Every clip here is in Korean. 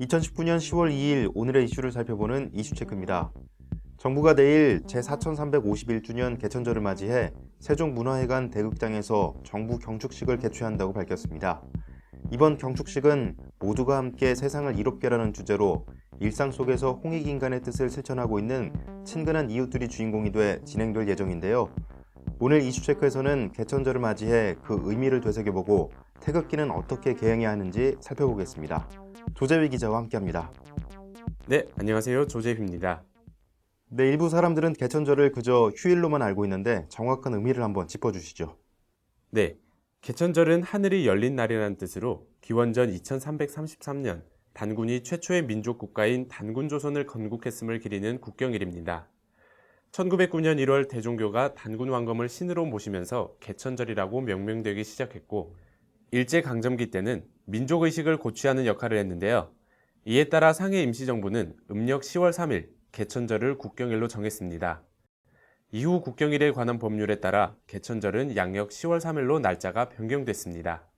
2019년 10월 2일 오늘의 이슈를 살펴보는 이슈체크입니다. 정부가 내일 제4351주년 개천절을 맞이해 세종문화회관 대극장에서 정부 경축식을 개최한다고 밝혔습니다. 이번 경축식은 모두가 함께 세상을 이롭게라는 주제로 일상 속에서 홍익인간의 뜻을 실천하고 있는 친근한 이웃들이 주인공이 돼 진행될 예정인데요. 오늘 이슈체크에서는 개천절을 맞이해 그 의미를 되새겨보고 태극기는 어떻게 개양해야 하는지 살펴보겠습니다. 조재위 기자와 함께합니다. 네, 안녕하세요. 조재휘입니다. 네, 일부 사람들은 개천절을 그저 휴일로만 알고 있는데 정확한 의미를 한번 짚어주시죠. 네, 개천절은 하늘이 열린 날이라는 뜻으로 기원전 2333년 단군이 최초의 민족 국가인 단군 조선을 건국했음을 기리는 국경일입니다. 1909년 1월 대종교가 단군 왕검을 신으로 모시면서 개천절이라고 명명되기 시작했고 일제 강점기 때는 민족의식을 고취하는 역할을 했는데요. 이에 따라 상해 임시정부는 음력 10월 3일 개천절을 국경일로 정했습니다. 이후 국경일에 관한 법률에 따라 개천절은 양력 10월 3일로 날짜가 변경됐습니다.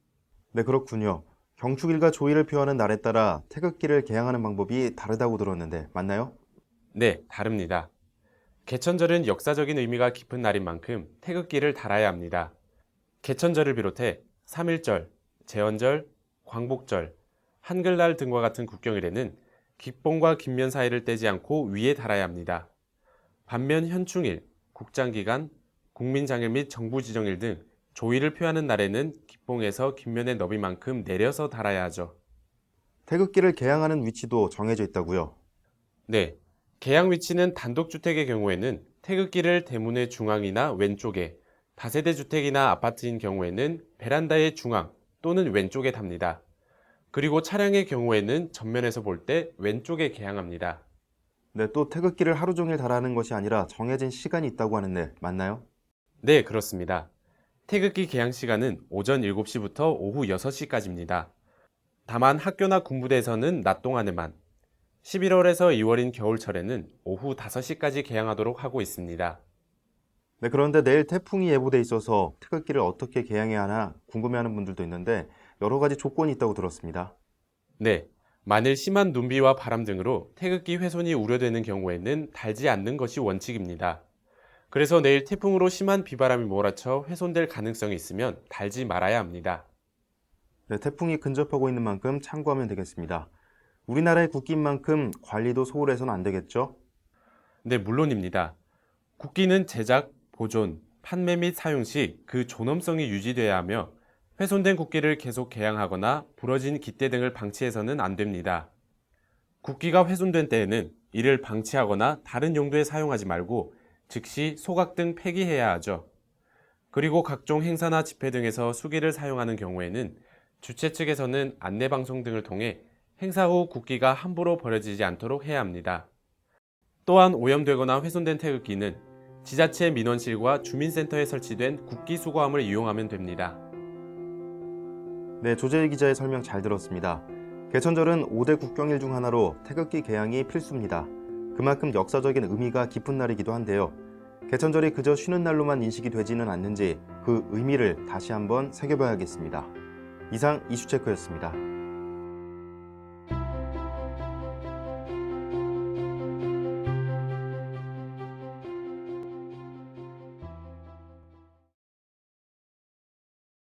네, 그렇군요. 경축일과 조의를 표하는 날에 따라 태극기를 개양하는 방법이 다르다고 들었는데 맞나요? 네, 다릅니다. 개천절은 역사적인 의미가 깊은 날인 만큼 태극기를 달아야 합니다. 개천절을 비롯해 3.1절, 제헌절, 광복절, 한글날 등과 같은 국경일에는 기봉과 긴면 사이를 떼지 않고 위에 달아야 합니다. 반면 현충일, 국장기간, 국민장일 및 정부지정일 등 조의를 표하는 날에는 기봉에서 긴면의 너비만큼 내려서 달아야 하죠. 태극기를 개양하는 위치도 정해져 있다고요. 네. 개양 위치는 단독주택의 경우에는 태극기를 대문의 중앙이나 왼쪽에, 다세대 주택이나 아파트인 경우에는 베란다의 중앙 또는 왼쪽에 답니다. 그리고 차량의 경우에는 전면에서 볼 때 왼쪽에 개양합니다. 네, 또 태극기를 하루 종일 달아는 것이 아니라 정해진 시간이 있다고 하는데 맞나요? 네, 그렇습니다. 태극기 개양 시간은 오전 7시부터 오후 6시까지입니다. 다만 학교나 군부대에서는 낮 동안에만, 11월에서 2월인 겨울철에는 오후 5시까지 개양하도록 하고 있습니다. 네, 그런데 내일 태풍이 예보돼 있어서 태극기를 어떻게 개양해야 하나 궁금해하는 분들도 있는데 여러 가지 조건이 있다고 들었습니다. 네. 만일 심한 눈비와 바람 등으로 태극기 훼손이 우려되는 경우에는 달지 않는 것이 원칙입니다. 그래서 내일 태풍으로 심한 비바람이 몰아쳐 훼손될 가능성이 있으면 달지 말아야 합니다. 네, 태풍이 근접하고 있는 만큼 참고하면 되겠습니다. 우리나라의 국기인 만큼 관리도 소홀해서는 안 되겠죠? 네, 물론입니다. 국기는 제작, 보존, 판매 및 사용 시 그 존엄성이 유지돼야 하며 훼손된 국기를 계속 개양하거나 부러진 깃대 등을 방치해서는 안 됩니다. 국기가 훼손된 때에는 이를 방치하거나 다른 용도에 사용하지 말고 즉시 소각 등 폐기해야 하죠. 그리고 각종 행사나 집회 등에서 수기를 사용하는 경우에는 주최 측에서는 안내 방송 등을 통해 행사 후 국기가 함부로 버려지지 않도록 해야 합니다. 또한 오염되거나 훼손된 태극기는 지자체 민원실과 주민센터에 설치된 국기 수거함을 이용하면 됩니다. 네, 조재일 기자의 설명 잘 들었습니다. 개천절은 5대 국경일 중 하나로 태극기 개양이 필수입니다. 그만큼 역사적인 의미가 깊은 날이기도 한데요. 개천절이 그저 쉬는 날로만 인식이 되지는 않는지 그 의미를 다시 한번 새겨봐야겠습니다. 이상 이슈체크였습니다.